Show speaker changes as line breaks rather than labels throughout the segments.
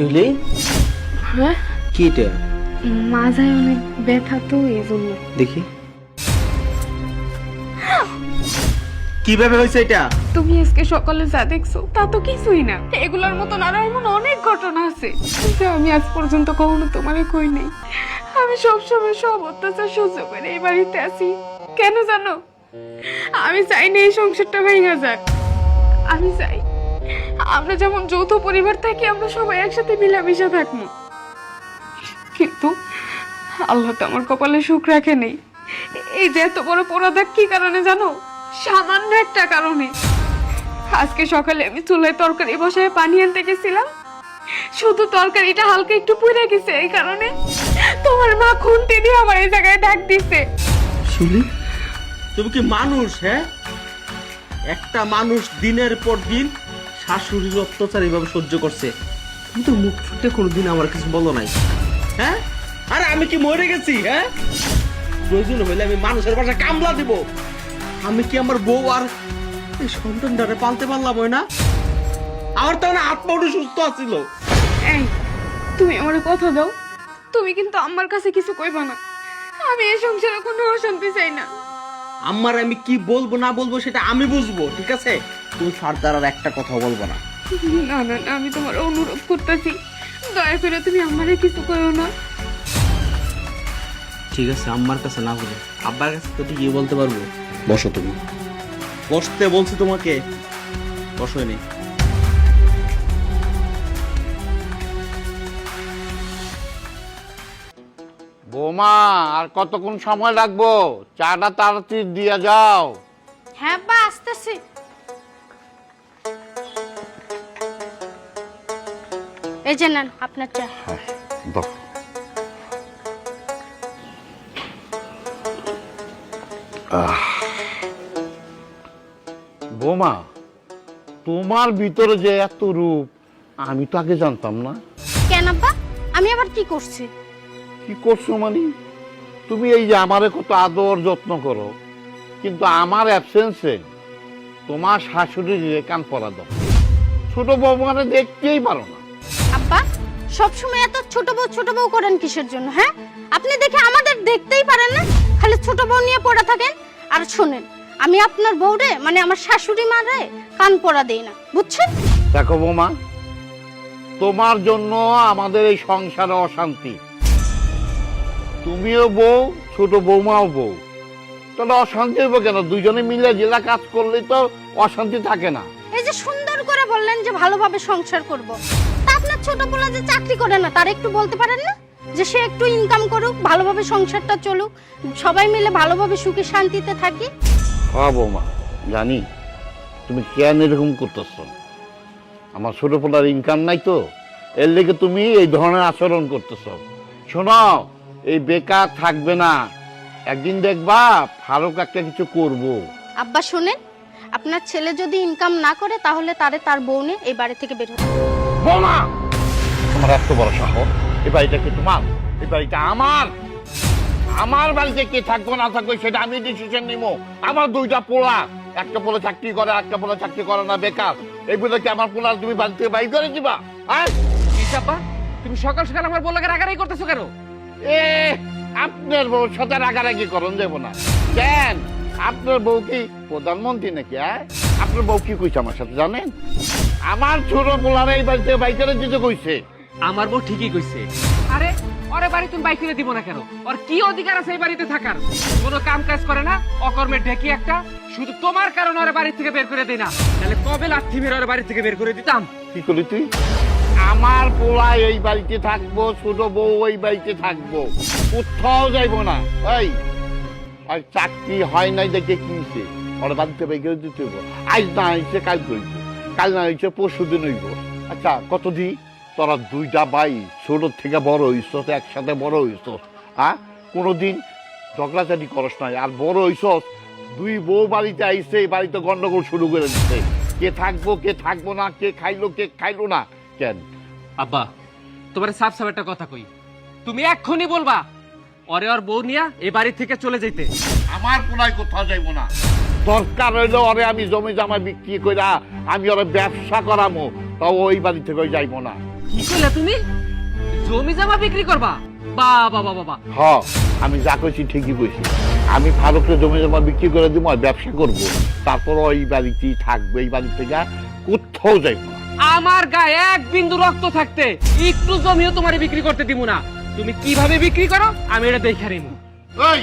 শিউলি?
হ্যাঁ?
কি এটা?
মাথায় অনেক ব্যথা তো এই জন্য
দেখি কীভাবে হয়েছে এটা?
তুমি আজকে সকালে যা দেখছ তা তো কিছুই না। এগুলোর মতন আরও এমন অনেক ঘটনা আছে। যা আমি আজ পর্যন্ত কখনো তোমারে কই নেই। আমি সবসময় সব অত্যাচার সহ্য করে এই বাড়িতে আছি। কেন জানো? আমি চাই না এই সংসারটা ভেঙে যাক। আমি চাই আমরা যেমন যৌথ পরিবার থাকি, আমরা সবাই একসাথে মিলামিশা থাকব। কিন্তু আল্লাহ তো আমার কপালে সুখ রাখে নেই। এই যে এত বড় পরাদাক কি কারণে জানো? সামান্য একটা কারণে। আজকে সকালে আমি চুলায় তরকারি বসায় পানি আনতে গেছিলাম। শুধু তরকারিটা হালকা একটু পুড়ে গেছে, এই কারণে তোমার মা খুন্তি দিয়ে আমার এই জায়গায় ডাক দিছে।
শিউলি তুমি কি মানুষ হ্যাঁ? একটা মানুষ দিনের পর দিন শাশুড়ির অত্যাচার এইভাবে সহ্য করছে। কিন্তু মুখ ফুটে কোনোদিন আমার কিছু বলো নাই। হ্যাঁ? আরে আমি কি মরে গেছি হ্যাঁ? প্রয়োজন হইলে আমি মানুষের বাসায় কামলা দিব। আমি কি আমার বউ আর এই সন্তানটারে পালতে পারলাম ওই না? আমার তো না আত্মা উঠে সুস্থ আছিল।
তুমি আমার কথা দাও। তুমি কিন্তু আমার কাছে কিছু কইবা না। আমি এই সংসারে কোনো অশান্তি চাই না।
আমার আমি কি বলব না বলব সেটা আমি বুঝব ঠিক আছে? তুমি সারদার আর একটা কথা বলব না।
না না না আমি তোমার অনুরোধ করতেছি। দয়া করে তুমি আমারে কিছু করো না।
ঠিক আছে আম্মার কাছে না বলে। আব্বার কাছে তো গিয়ে বলতে পারব। বসো তুমি। বসতে বলছি তোমাকে। বসোই নেই
বোমা আর কতক্ষণ সময় লাগবো? চাটা তাড়াতাড়ি দিয়ে যাও।
হ্যাঁ বা আসতেছি। এই যে নেন আপনার চা।
দাও। বোমা তোমার ভিতরে যে এত রূপ আমি তো আগে জানতাম না।
কেন আব্বা? আমি আবার কি করছি?
কি করছ মানে? তুমি এই যে আমারে কত আদর যত্ন করো কিন্তু আমার অ্যাবসেন্সে তোমার শাশুড়ির কান পরা দাও ছোট বৌমারে দেখতেই পারো না।
আব্বা সব সময় এত ছোট বউ ছোট বউ করেন কিসের জন্য হ্যাঁ? আপনি দেখে আমাদের দেখতেই পারেন না খালি ছোট বউ নিয়ে পড়া থাকেন। আর শুনেন আমি আপনার বউরে মানে আমার শাশুড়ি মারে কান পড়া দেই না বুঝছেন?
দেখো বৌমা তোমার জন্য আমাদের এই সংসারে অশান্তি। তুমিও বউ ছোট বৌমাও বউ। তাহলে অশান্তি হইব কেন? দুজনে মিলে জেলা কাজ করলে তো অশান্তি থাকে না।
এই যে সুন্দর করে বললেন যে ভালোভাবে সংসার করব। তা আপনার ছোট পোলা যে চাকরি করে না তার একটু বলতে পারেন না? যে সে একটু ইনকাম করুক ভালোভাবে সংসারটা চলুক সবাই মিলে ভালোভাবে সুখে শান্তিতে থাকি?
হ্যাঁ বৌমা জানি। তুমি কেন এরকম করতেছ? আমার ছোট পোলার ইনকাম নাই তো। এর লেগে তুমি এই ধরনের আচরণ করতেছ। শোনো এই বেকার থাকবে না। একদিন দেখবা ফারুক একটা কিছু করব।
আব্বা শুনেন আপনার ছেলে যদি ইনকাম না করে তাহলে তারে তার বউ নিয়ে এই বাড়ি থেকে বের হতে হবে।
বোমা! তোমার এত বড় সাহস এই বাড়িটা কি তোমার? এই বাড়িটা আমার। আমার বাড়িতে কে থাকব না থাকব সেটা আমি ডিসিশন নিব। আমার দুইটা পোলা একটা পোলা চাকরি করে একটা পোলা চাকরি করে না বেকার। এই বলে কি আমার পোলা তুমি বাড়ি থেকে বাইর করে দিবা? হ্যাঁ
ইসাপা তুমি সকাল সকাল আমার বললে রাগারাগি করতেছো কেন?
এ আপনার বউ সাথে রাগারাগি করন দেবো না। কেন? আপনার বউ কি প্রধানমন্ত্রী নাকি আপনার বউ কি কইছে আমার সাথে জানেন? আমার ছোট পোলারা এই বাড়িতে বাইর করে দিতে কইছে।
আমার বউ ঠিকই কইছে। আরে ওরে বাড়ি তুমি বাইক দিব না কেন? ওর কি অধিকার আছে এই বাড়িতে থাকার? কোনো কাম কাজ করে না? অকর্মের ঢেকি একটা? শুধু তোমার কারণে ওরে বাড়ি থেকে বের করে দেই না। তাহলে কবে লাঠি মেরে ওরে বাড়ি থেকে বের করে দিতাম?
কি করলি তুই? আমার পোলা এই বাড়িতে থাকব, ছোট বউ ওই বাড়িতে থাকব। কোথাও যাইবো না। এই, আর চাকরি হয় নাই দেখে কিনছে ওরা বাড়িতে বেগে দিতে হইব। আজ না হয়েছে কাল হইব। কাল না হয়েছে পরশু দিন হইব। আচ্ছা কতদিন তোরা দুইটা ভাই ছোট থেকে বড় হইছ একসাথে বড় হইছ হ্যাঁ কোনোদিন ঝগড়াঝাটি করস নাই। আর বড় হইছ দুই বউ বাড়িতে আইছে, এই বাড়িতে গন্ডগোল শুরু করে দিচ্ছে কে থাকব কে থাকব না, কে খাইলো কে খাইলো না, কেন?
আব্বা তোমার সাফ সাফ একটা কথা কই। তুমি এক্ষুনি বলবা ওরে ওর বউ নিয়া এই বাড়ি থেকে চলে যেতে
আমার পোলাই কোথাও যাইবো না। দরকার হইল ওরে আমি জমি জামা বিক্রি কইরা আমি ওরে ব্যবসা করামো তাও ওই বাড়ি থেকে যাইবো না।
কি করলে তুমি? জমি জামা বিক্রি করবা? বা বাবা বাবা
হ আমি যা কইছি ঠিকই কইছি। আমি ফারুককে জমি জমা বিক্রি করে দিব আর ব্যবসা করব। তারপর ওই বাড়িতেই থাকবে এই বাড়ি থেকে কোথাও যাইব না।
আমার গায়ে এক বিন্দু রক্ত থাকতে একটু জমিও তোমারে বিক্রি করতে দিব না। তুমি কীভাবে বিক্রি করো আমি এটা দেখে নিব
এই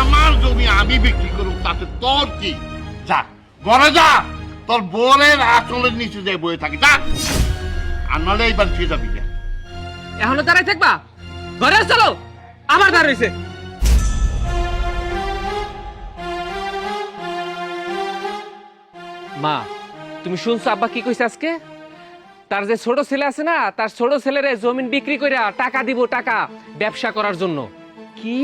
আমার জমি আমি বিক্রি করব তাতে তোর কি? যা ঘরে যা। তোর বোনের আঁচলের নিচে যাই বয়ে থাকি যা। আর নাহলে এই বাড়ি যাবি
এখনও দাঁড়াই থাকবা? ঘরে চলো আমার দাঁড় রয়েছে। মা তুমি শুনছো আব্বা কি কইছে আজকে? তার যে ছোট ছেলে আছে না তার ছোট ছেলেরে জমিন বিক্রি করে টাকা দিব টাকা ব্যবসা করার জন্য।
কি?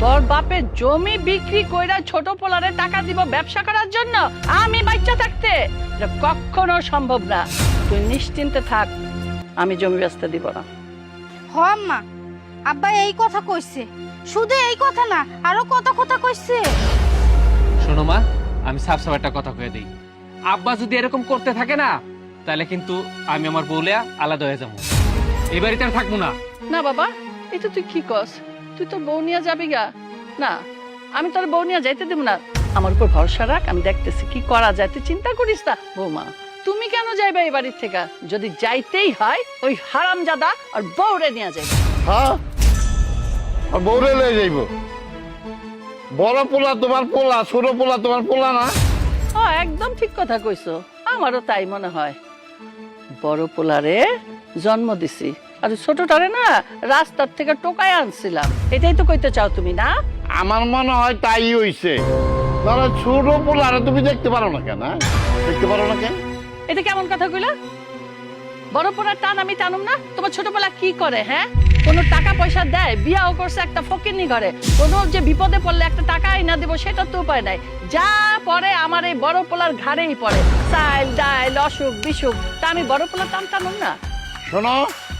তোর বাপের জমি বিক্রি কইরা ছোট পোলারে টাকা দিব ব্যবসা করার জন্য? আমি বাচ্চা থাকতে? এটা কখনো সম্ভব না। তুই নিশ্চিন্তে থাক আমি জমি ব্যস্ত দিব না।
হ আম্মা আব্বা এই কথা কইছে। শুধু এই কথা না আরও কত কথা কইছে?
শোনো মা আমি সাফ সাফ একটা কথা কয়ে দিই। আব্বা যদি এরকম করতে থাকে না তাহলে কিন্তু আমি আমার বউলে আলাদা হয়ে যাব। এই বাড়িতে আর থাকব না।
না বাবা এটা তুই কি কস? তুই তোর বউ নিয়ে যাবি গা। না আমি তোর বউ নিয়ে যাইতে দেব না। আমার উপর ভরসা রাখ আমি দেখতেছি কি করা যায়। তুই চিন্তা করিস না বৌমা। তুমি কেন যাইবে এই বাড়ির থেকে? যদি যাইতেই হয় ওই হারামজাদা আর বউরে নিয়ে যাইবে।
হ্যাঁ? আর বউরে লয়ে যাইব। বড় পোলা তোমার পোলা ছোট পোলা তোমার পোলা না?
ও একদম ঠিক কথা কইছো। আমারও তাই মনে হয়। বড় পোলারে জন্ম দিছি। আর ছোটটারে না রাস্তার থেকে টোকায় আনছিলাম। এটাই তো কইতে চাও তুমি না?
আমার মনে হয় তাই হইছে। তাহলে ছোট পোলারে তুমি দেখতে পারো না কেন হ্যাঁ? দেখতে পারো না কেন?
এটা কেমন কথা কইলা? বড় পোলার টান আমি টানুম না? তোমার ছোট পোলা কি করে হ্যাঁ? কোনো টাকা পয়সা দেয় বিয়াও করছে একটা ফকিরনি ঘরে। কোনো যে বিপদে পড়লে একটা টাকা আইনা দেবো সেটা তো উপায় নাই। যা পরে আমার এই বড় পোলার ঘাড়েই পড়ে। চাইল ডাইল অসুখ বিসুখ তা আমি বড় পোলার টান টানুম না।
শোনো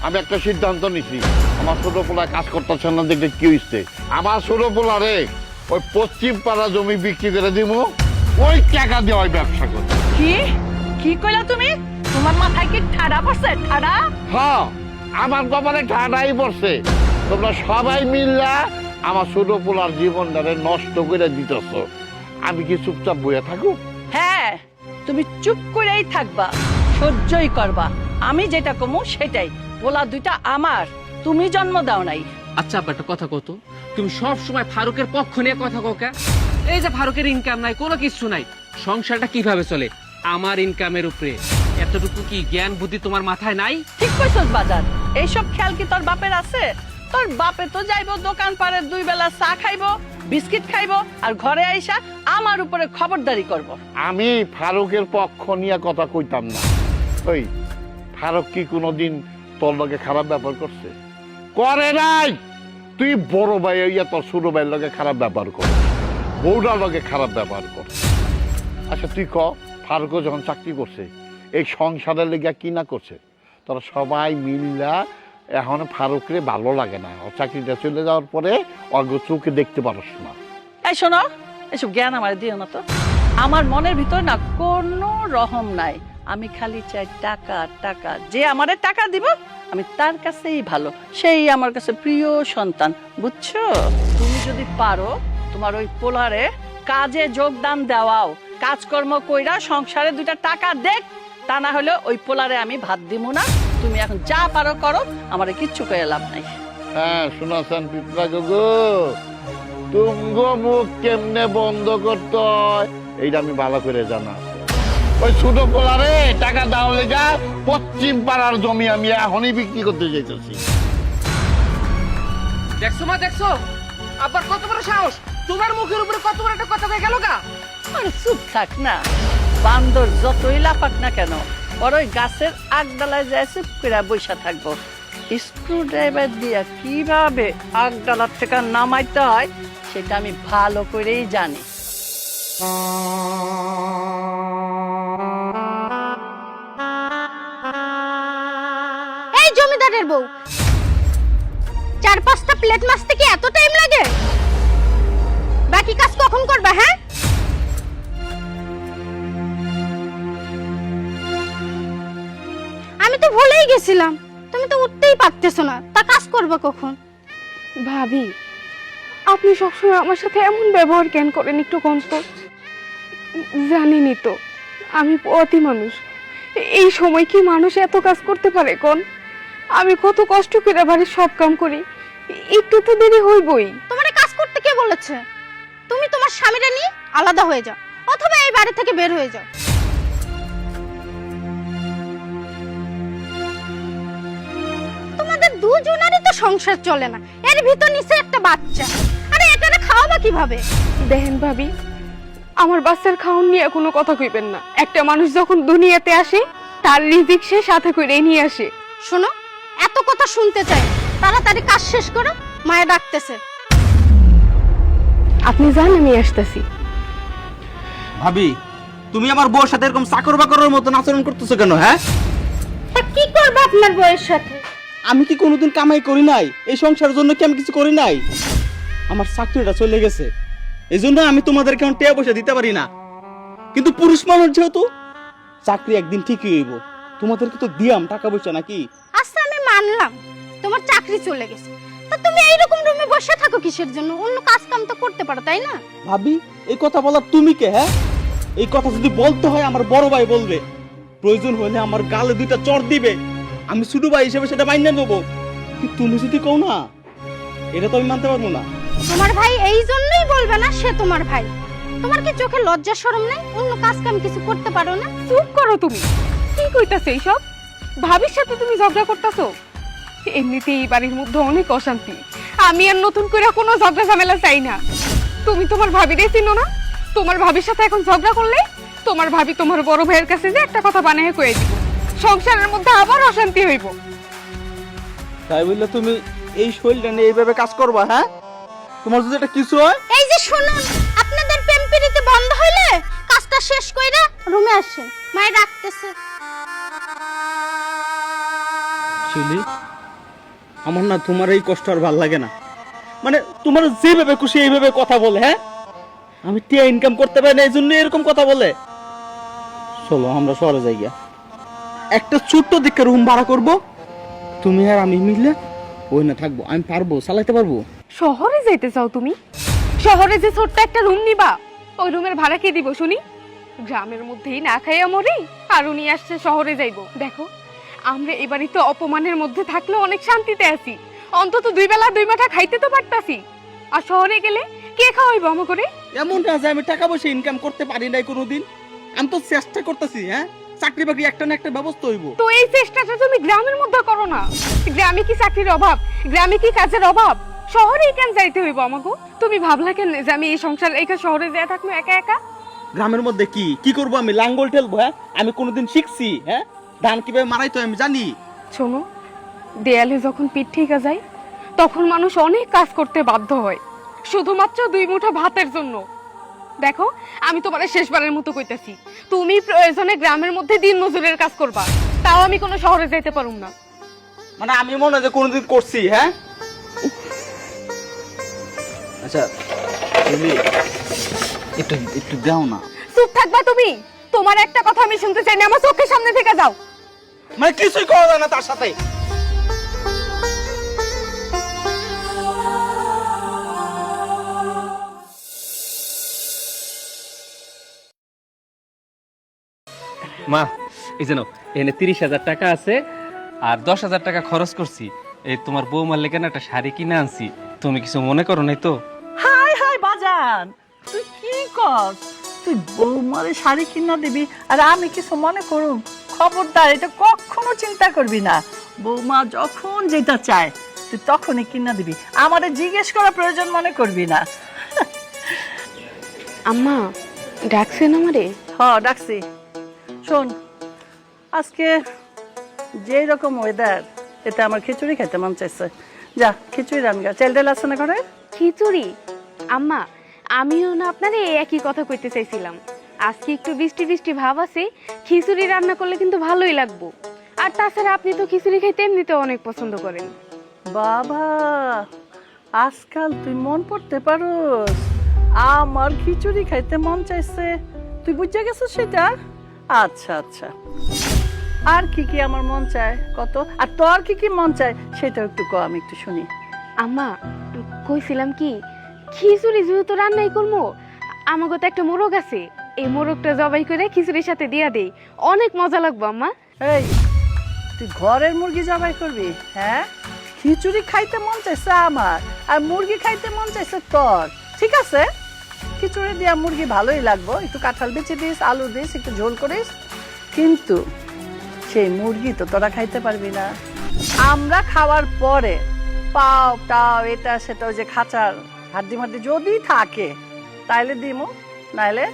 আমি একটা সিদ্ধান্ত নিছি। আমার ছোট পোলা কাজ করতেছে না দেখলে কি হইছে? আমার ছোট পোলারে ওই পশ্চিম পাড়া জমি বিক্রি করে দিব ওই টাকা দিয়ে ওই ব্যবসা করবে।
কি? কি কইলা তুমি? তোমার মাথায় কি ঠাডা পড়ছে? ঠাডা?
হ্যাঁ আমার কপালে ঠাডাই পড়ছে। তোমরা সবাই মিল্লা আমার ছোট পোলার জীবনটারে নষ্ট করে দিতেছ। আমি কি চুপচাপ বইয়া থাকুক?
হ্যাঁ তুমি চুপ করেই থাকবা সহ্যই করবা। আমি যেটা কমু সেটাই। পোলা দুইটা আমার তুমি জন্ম দাও নাই।
আচ্ছা আব্বা একটা কথা কত তুমি সব সময় ফারুকের পক্ষ নিয়ে কথা কোকা এই যে ফারুকের ইনকাম নাই কোনো কিছু নাই। সংসারটা কীভাবে চলে? আমার ইনকামের উপরে। এতটুকু কি জ্ঞান বুদ্ধি তোমার মাথায় নাই?
ঠিক কইছস বাজার। এইসব খেয়াল কি তোর বাপের আছে? তোর বাপে তো যাইবো দোকান পারে দুই বেলা চা খাইবো বিস্কিট খাইবো আর ঘরে আইসা আমার উপরে খবরদারি করব।
আমি ফারুকের পক্ষ নিয়ে কথা কইতাম না। ওই ফারুক কি কোনোদিন তোর লগে খারাপ ব্যবহার করছে? করে নাই! তুই বড় ভাই ইয়া তোর ছোট ভাইয়ের লগে খারাপ ব্যবহার কর। বউটার লগে খারাপ ব্যবহার কর। আচ্ছা তুই ক? ফারুকও যখন চাকরি করছে এই সংসারের লেগে কি না করছে? তোরা সবাই মিল্লা এখন ফারুকরে ভালো লাগে না। ওর চাকরিটা চলে যাওয়ার পরে অগ্র চোখে দেখতে পারস না।
এই শোনো, এসব জ্ঞান আমার দিও না তো। আমার মনের ভিতর না কোনো রহম নাই। আমি খালি চাই টাকা টাকা। যে আমারে টাকা দিব, আমি তার কাছেই ভালো। সেই আমার কাছে প্রিয় সন্তান, বুঝছ? তুমি যদি পারো, তোমার ওই পোলারে কাজে যোগদান দেওয়াও। কাজকর্ম কইরা সংসারে দুইটা টাকা দেখ। তা না হলে ওই পোলারে আমি ভাত দিব না। তুমি এখন যা পারো করো আমার কিচ্ছু করে লাভ নাই।
হ্যাঁ শোনাছেন পিপলা গগু তুঙ্গ মুখ কেমনে বন্ধ করতে হয় এইটা আমি ভালো করে জানা ওই ছোট পোলারে টাকা দাও লেগা পশ্চিম পাড়ার জমি আমি এখনই বিক্রি করতে যাইতেছি।
দেখছ মা দেখছ? আবার কত বড় সাহস? তোমার মুখের উপরে কত বড় একটা কথা হয়ে গেল গা?
আরে চুপ থাক না। বান্দর যতই লাফাক না কেন ওর ওই গাছের আগডালায় যায় চুপ করে বৈশা থাকব। স্ক্রু ড্রাইভার দিয়া কীভাবে আগডালার থেকে নামাইতে হয়, সেটা আমি ভালো করেই জানি।
এই জমিদারের বউ, চার পাঁচটা প্লেট মাছতে কি এত টাইম লাগে? বাকি কাজ কখন করবে হ্যাঁ? আমি তো ভুলেই গেছিলাম। তুমি তো উঠতেই পারতেছো না। তা কাজ করবে কখন?
ভাবি আপনি সবসময় আমার সাথে এমন ব্যবহার কেন করেন একটু কম তো? জানিনি তো আমি অতি মানুষ। এই সময় কি মানুষ এত কাজ করতে পারে কোন? আমি কত কষ্ট করে বাড়ির সব কাম করি। একটু তো দেরি হইবই।
তোমার কাজ করতে কে বলেছে? তুমি তোমার স্বামীরা নিয়ে আলাদা হয়ে যাও অথবা এই বাড়ি থেকে বের হয়ে যাও। দুজনেরই তো সংসার চলে না। এর ভিতর নিচে একটা বাচ্চা। আরে এটারে খাওয়াবা কীভাবে?
দেখেন ভাবি আমার বাচ্চার খাওন নিয়ে কোনো কথা কইবেন না। একটা মানুষ যখন দুনিয়াতে আসে তার রিজিক সে সাথে করে নিয়ে আসে।
শোনো এত কথা শুনতে চাই। তাড়াতাড়ি কাজ শেষ করো মায়ে ডাকতেছে।
আপনি জান আমি আসতেছি।
ভাবি তুমি আমার বউর সাথে এরকম চাকর বাকরের মতন আচরণ করতেছো কেন হ্যাঁ?
তা কি করবে আপনার বউয়ের সাথে?
আমি কি কোনোদিন কামাই করি নাই? এই সংসারের জন্য কি আমি কিছু করি নাই? আমার চাকরিটা চলে গেছে। এই জন্য আমি তোমাদের কেমন টেয়া পয়সা দিতে পারি না। কিন্তু পুরুষ মানুষ যেহেতু চাকরি একদিন ঠিকই হইব। তোমাদেরকে তো দিয়াম টাকা পয়সা নাকি?
আচ্ছা আমি মানলাম। তোমার চাকরি চলে গেছে। তা তুমি এইরকম রুমে বসে থাকো কিসের জন্য? অন্য কাজ কাম তো করতে পারো তাই না?
ভাবি এই কথা বলার তুমি কে হ্যাঁ? এই কথা যদি বলতে হয় আমার বড় ভাই বলবে। প্রয়োজন হলে আমার গালে দুইটা চড় দিবে। আমি ছোট ভাই হিসেবে সেটা মাইনে নেব। কিন্তু তুমি যদি কও না এটা তো আমি মানতে পারব না।
তোমার ভাই এই জন্যই বলবে না সে তোমার ভাই। তোমার কি চোখে লজ্জা শরম নেই? অন্য কাজ কাম কিছু করতে পারো না?
চুপ করো তুমি। কি কইতাছে এইসব? ভাবির সাথে তুমি ঝগড়া করতেছো? এমনিতেই এই বাড়ির মধ্যে অনেক অশান্তি। আমি আর নতুন করে কোনো ঝগড়া ঝামেলা চাই না। তুমি তোমার ভাবিরে চিনো না? তোমার ভাবির সাথে এখন ঝগড়া করলে তোমার ভাবি তোমার বড় ভাইয়ের কাছে যে একটা কথা বানিয়ে কয়ে দিব। সংসারের মধ্যে আবার অশান্তি হইব।
তাই বললে তুমি এই শরীরটা নিয়ে এইভাবে কাজ করবা হ্যাঁ? তোমার যদি এটা কিছু হয়?
এই যে শুনুন আপনাদের প্রেম প্রীতি বন্ধ হইলে কাজটা শেষ কইরা রুমে আসেন। মায়ের ডাকতেছে।
শিউলি আমার না তোমার এই কষ্ট আর ভালো লাগে না। মানে তোমার যেভাবে খুশি এইভাবে কথা বলে হ্যাঁ? আমি টিয়া ইনকাম করতে পারি না এই জন্য এরকম কথা বলে। চলো আমরা শহরে যাই গিয়া। একটা ছোট্ট দিকে রুম ভাড়া করব। তুমি আর আমি মিলে ওই না থাকব আমি পারব চালাইতে পারব?
শহরে যাইতে চাও তুমি? শহরে যে ছোট্ট একটা রুম নিবা ওই রুমের ভাড়া কে দিব শুনি? গ্রামের মধ্যেই না খাইয়া মরি আর উনি আসছে শহরে যাইবো। দেখো আমরা এই বাড়িতে অপমানের মধ্যে থাকলে অনেক শান্তিতে আছি। অন্তত দুই বেলা দুই মাঠা খাইতে তো পারতাছি। আর শহরে গেলে কে খাওয়াইবো আমা করে
এমন না যে আমি টাকা পয়সা ইনকাম করতে পারি নাই কোনোদিন? আমি তো চেষ্টা করতেছি হ্যাঁ? চাকরি বাকরি একটা না একটা ব্যবস্থা হইব।
তো এই চেষ্টাটা তুমি গ্রামের মধ্যে করো না। গ্রামে কি চাকরির অভাব? গ্রামে কি কাজের অভাব? শহরেই কেন যাইতে হইব আমাকে তুমি ভাবলা কেন যে আমি এই সংসার রেখে শহরে যেয়ে থাকব একা একা?
গ্রামের মধ্যে কি? কি করব আমি? লাঙ্গল ঠেলবো হ্যাঁ? আমি কোনোদিন শিখছি হ্যাঁ? ধান কীভাবে মারাই তো আমি জানি।
শোনো দেয়ালে যখন পিঠ ঠিক যায় তখন মানুষ অনেক কাজ করতে বাধ্য হয়। শুধুমাত্র দুই মুঠো ভাতের জন্য। দেখো আমি তোমার শেষবারের মতো কইতাছি। তুমি প্রয়োজনে গ্রামের মধ্যে দিন মজুরের কাজ করবা। তাও আমি কোনো শহরে যাইতে পারুম না।
মানে আমি মনে হয় যে কোনোদিন করছি হ্যাঁ? আচ্ছা তুমি একটু একটু দাও না।
চুপ থাকবা তুমি? তোমার একটা কথা আমি শুনতে চাই না আমার চোখের সামনে থেকে যাও।
মানে কিছুই করা যায় না তার সাথে।
মা এই যেন এখানে তিরিশ হাজার টাকা আছে আর দশ হাজার টাকা খরচ করছি। এই তোমার বৌমার লেগে একটা শাড়ি কিনে আনছি। তুমি কিছু মনে করো নাই তো?
হাই হাই বাজান! তুই কি কর তুই বৌমারে শাড়ি কিনা দিবি আর আমি কিছু মনে করুম? খবরদার এটা কখনো চিন্তা করবি না। বৌমা যখন যেটা চায় তুই তখনই কিনা দিবি। আমারে জিজ্ঞেস করা প্রয়োজন মনে করবি না।
আম্মা ডাকছেন আমারে?
হ ডাকছি। শোন আজকে যেই রকম ওয়েদার এতে আমার খিচুড়ি খেতে মন চাইছে। যা খিচুড়ি রান্না চাল ডাল আছে না ঘরে?
খিচুড়ি? আম্মা আমিও না আপনারে এই একই কথা কইতে চাইছিলাম। আজকে একটু বৃষ্টি বৃষ্টি ভাব আছে খিচুড়ি রান্না করলে কিন্তু ভালোই লাগবো। আর তাছাড়া আপনি তো খিচুড়ি খাইতে এমনিতে অনেক পছন্দ করেন।
বাবা আজকাল তুই মন পড়তে পারোস। আমার খিচুড়ি খাইতে মন চাইছে। তুই বুঝে গেছিস সেটা? আচ্ছা আচ্ছা। আর কি কি আমার মন চায়? কত? আর তোর কি কি মন চায়? সেটা একটু ক আমি একটু শুনি।
আম্মা কইছিলাম কি খিচুড়ি যেহেতু রান্নাই করব আমাকে তো একটা মোরগ আছে। এই মোরগটা জবাই করে খিচুড়ির সাথে দিয়া দেই। অনেক মজা লাগবে আম্মা।
এই তুই ঘরের মুরগি জবাই করবি হ্যাঁ? খিচুড়ি খাইতে মন চাইছে আমার আর মুরগি খাইতে মন চাইছে তোর ঠিক আছে? খিচুড়ি দিয়া মুরগি ভালোই লাগবো। একটু কাঁঠাল বেচে দিস, আলু দিস, একটু ঝোল করিস। কিন্তু সেই মুরগি তো তোরা খাইতে পারবি না। আমরা খাওয়ার পরে পাও, টাও, এটা, সেটা, ওই যে খাঁচার হাড্ডি মাড্ডি যদি থাকে, তাইলে দিমু, নাইলে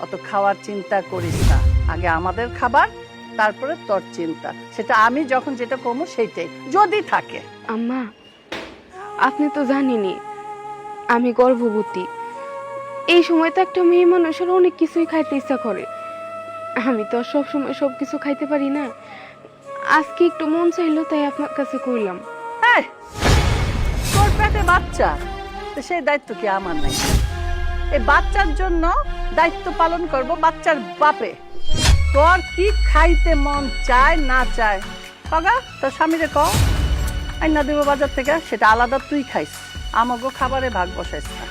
অত খাওয়ার চিন্তা করিস না। আগে আমাদের খাবার, তারপরে তোর চিন্তা। সেটা আমি যখন যেটা কমু, সেইটাই। যদি থাকে।
আম্মা, আপনি তো জানেনই, আমি গর্ভবতী। এই সময় তো একটা মেয়ে মানুষের অনেক কিছুই খাইতে ইচ্ছা করে। আমি তো সব সময় সব কিছু খাইতে পারি না। আজকে একটু মন চাইলো তাই আপনার কাছে কইলাম।
তোর পেটে বাচ্চা সেই দায়িত্ব কি আমার নাই? এই বাচ্চার জন্য দায়িত্ব পালন করব বাচ্চার বাপে। তোর কি খাইতে মন চায় না চায়? কগা, তোর স্বামীরে ক আইনা দেবো বাজার থেকে, সেটা আলাদা তুই খাইস। আমাগো খাবারে ভাগ বসাইস না।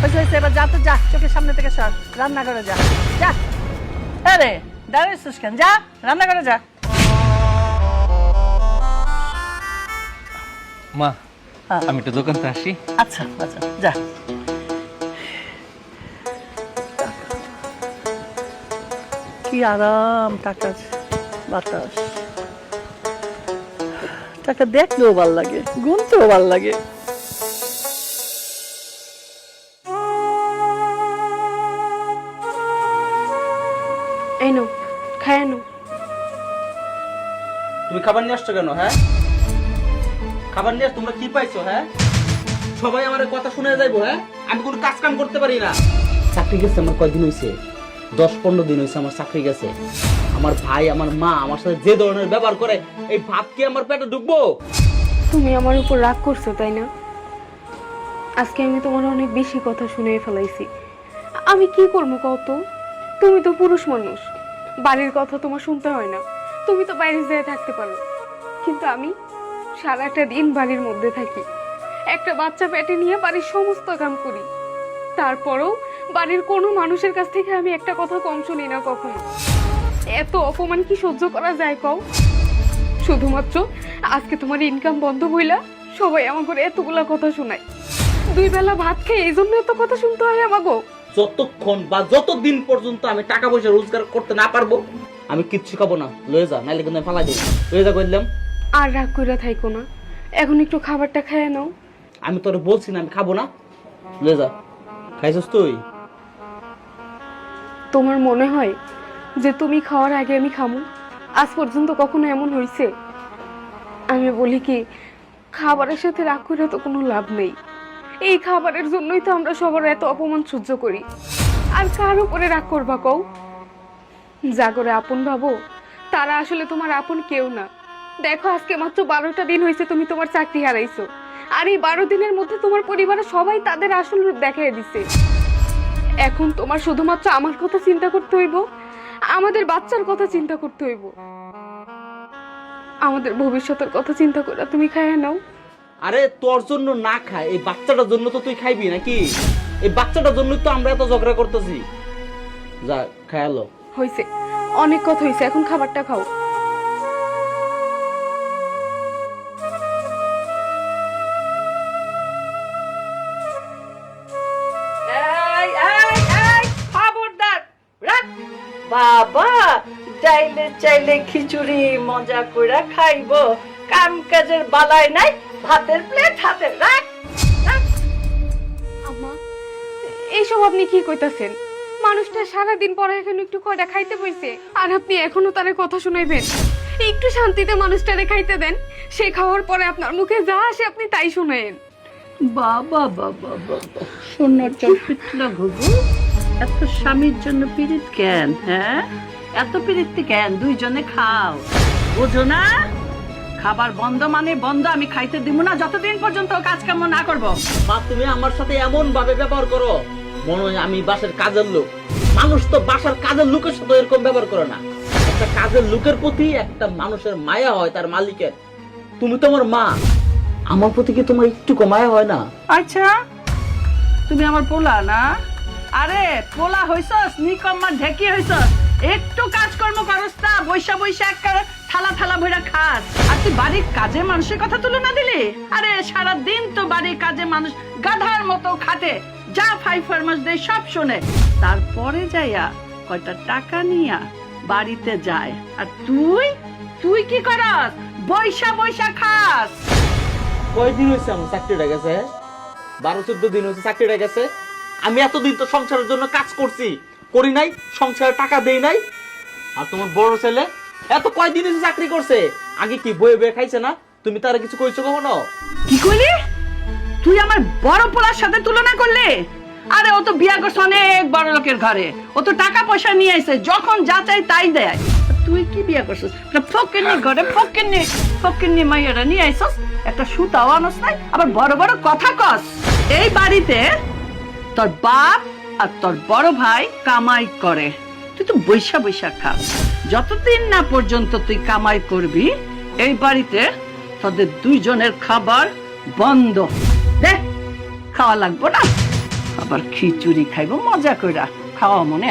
হয়েছে হয়েছে এবার যা তো যা চোখের সামনে থেকে সর। রান্না করে যা। যা আরে দাঁড়িয়েছিস কেন? যা রান্না করে যা।
মা
হ্যাঁ।
আমি একটু দোকানতে আসি।
আচ্ছা আচ্ছা যা। কি আরাম টাকার বাতাস। টাকা দেখলেও ভালো লাগে গুনতেও ভালো লাগে।
তুমি খাবার নিয়ে আসছো কেন হ্যাঁ? খাবার নিয়ে তোমরা কি পাইছো হ্যাঁ? সবাই আমার কথা শুনে যাইবো হ্যাঁ? আমি কোনো কাজ কাম করতে পারি না। চাকরি গেছে আমার কয়দিন হয়েছে দশ পনেরো দিন হয়েছে আমার চাকরি গেছে। আমার ভাই, আমার মা, আমার সাথে যে ধরনের ব্যবহার করে, এই ভাত কি আমার পেটে ঢুকবো?
তুমি আমার উপর রাগ করছ, তাই না? আজকে আমি তোমার অনেক বেশি কথা শুনে ফেলাইছি। আমি কি করব কত তুমি তো পুরুষ মানুষ। বাড়ির কথা তোমার শুনতে হয় না। তুমি তো বাইরে যেয়ে থাকতে পারো। কিন্তু আমি সারাটা দিন বাড়ির মধ্যে থাকি। একটা বাচ্চা পেটে নিয়ে বাড়ির সমস্ত কাম করি। তারপরেও বাড়ির কোনো মানুষের কাছ থেকে আমি একটা কথা কম শুনি না কখনো। এত অপমান কি সহ্য করা যায় কও? শুধুমাত্র আজকে তোমার ইনকাম বন্ধ হইলা সবাই আমার করে এতগুলা কথা শোনায়। দুই বেলা ভাত খেয়ে এই জন্য এত কথা শুনতে হয় আমাগো?
যতক্ষণ বা যতদিন পর্যন্ত আমি টাকা পয়সা রোজগার করতে না পারব আমি কিচ্ছু খাব না। লয়ে যা নাইলে কিন্তু আমি ফালাই দেবো লয়ে যা করলাম
আর রাগ কইরা থাইকো না। এখন একটু খাবারটা খেয়ে নাও।
আমি তোর বলছি না আমি খাব না। লয়ে যা। খাইছস তুই?
তোমার মনে হয় যে তুমি খাওয়ার আগে আমি খামু? আজ পর্যন্ত কখনো এমন হয়েছে আমি বলি কি খাবারের সাথে রাগ করে তো কোনো লাভ নেই। এই খাবারের জন্যই তো আমরা সবার এত অপমান সহ্য করি। আর কার উপরে রাগ করবা কও? যা করে আপন ভাবো তারা আসলে তোমার আপন কেউ না। দেখো আজকে মাত্র বারোটা দিন হয়েছে তুমি তোমার চাকরি হারাইছো। আর এই বারো দিনের মধ্যে তোমার পরিবারের সবাই তাদের আসল রূপ দেখাই দিছে। এখন তোমার শুধুমাত্র আমার কথা চিন্তা করতে হইব, আমাদের বাচ্চার কথা চিন্তা করতে হইব। আমাদের ভবিষ্যতের কথা চিন্তা করে তুমি খাইয়া নাও।
আরে, তোর জন্য না খায়, এই বাচ্চাটার জন্য তো তুই খাইবি নাকি? এই বাচ্চাটার জন্য তো আমরা এত ঝগড়া করতেছি। যা খায়ালো
হইছে অনেক কথা হইছে এখন খাবারটা খাও।
বাবা চাইলে চাইলে খিচুড়ি মজা করে খাইবো কাম কাজের বালায় নাই ভাতের প্লেট হাতে রাখ রাখ।
আম্মা এইসব আপনি কি কইতাছেন মানুষটা সারাদিন পরে এখন একটু কয়টা খাইতে বইছে। আর আপনি এখনও তারে কথা শুনাইবেন? একটু শান্তিতে মানুষটারে খাইতে দেন সে খাওয়ার পরে আপনার মুখে যা আসে আপনি তাই শুনেন।
বাবা বাবা চপিটলা ঘুঘু। এত স্বামীর জন্য পিরিত কেন হ্যাঁ? এত পিরিত কেন? দুইজনে খাও। বুঝো না? খাবার বন্ধ মানে বন্ধ আমি খাইতে দিব না। যতদিন পর্যন্ত কাজ কাম না করব।
মা তুমি আমার সাথে এমন ভাবে ব্যবহার করো। মনে হয় আমি বাসার কাজের লোক। মানুষ তো বাসার কাজের লোকের সাথে এরকম ব্যবহার করে না। একটা কাজের লোকের প্রতি একটা মানুষের মায়া হয় তার মালিকের। তুমি তো আমার মা। আমার প্রতি কি তোমার একটু মায়া হয় না?
আচ্ছা তুমি আমার পোলা না? আরে, পোলা হইছস, নিকম্মা ঢেকি হইছস। একটু কাজকর্ম করস না বৈশা বৈশা একটা থালা থালা ভইরা খাস। আর তুই বাড়ির কাজে মানুষের কথা তুলে না দিলি? আরে সারা দিন তো বাড়ির কাজে মানুষ গাধার মতো খাটে। যা ফাইভ ফার্মাস দেয় সব শোনে। তারপরে যাইয়া কয়টা টাকা নিয়া বাড়িতে যায়। আর তুই? তুই কি করস? বৈশা বৈশা খাস।
কয়দিন হয়েছে আমার চাকরিটা গেছে? বারো চোদ্দ দিন হয়েছে চাকরিটা গেছে। আমি এতদিন তো সংসারের জন্য কাজ করছি করি নাই সংসারে টাকা দেই নাই। আর তোমার বড় ছেলে এত কয়দিন হয়েছে চাকরি করছে? আগে কি বয়ে বয়ে খাইছে না? তুমি তারা কিছু কইছো কখনো?
কি করলি তুই আমার বড় পোলার সাথে তুলনা করলে? আরে, ও তো বিয়া করছে অনেক বড় লোকের ঘরে। ও তো টাকা পয়সা নিয়ে আসে যখন যা চাই তাই দেয়। তুই কি বিয়া করছিস? ফকিরনি ঘরে ফকিরনি ফকিরনি মাইয়ারা নিয়ে আইসস একটা সুতাও আনস নাই, আবার বড় বড় কথা কস। এই বাড়িতে তোর বাপ আর তোর বড় ভাই কামাই করে। তুই তো বৈশা বৈশা খাস যতদিন না পর্যন্ত তুই কামাই করবি, এই বাড়িতে তোদের দুইজনের খাবার বন্ধ। দেখ খাওয়া লাগবো না। আবার খিচুড়ি খাইবো মজা করে খাওয়া মনে?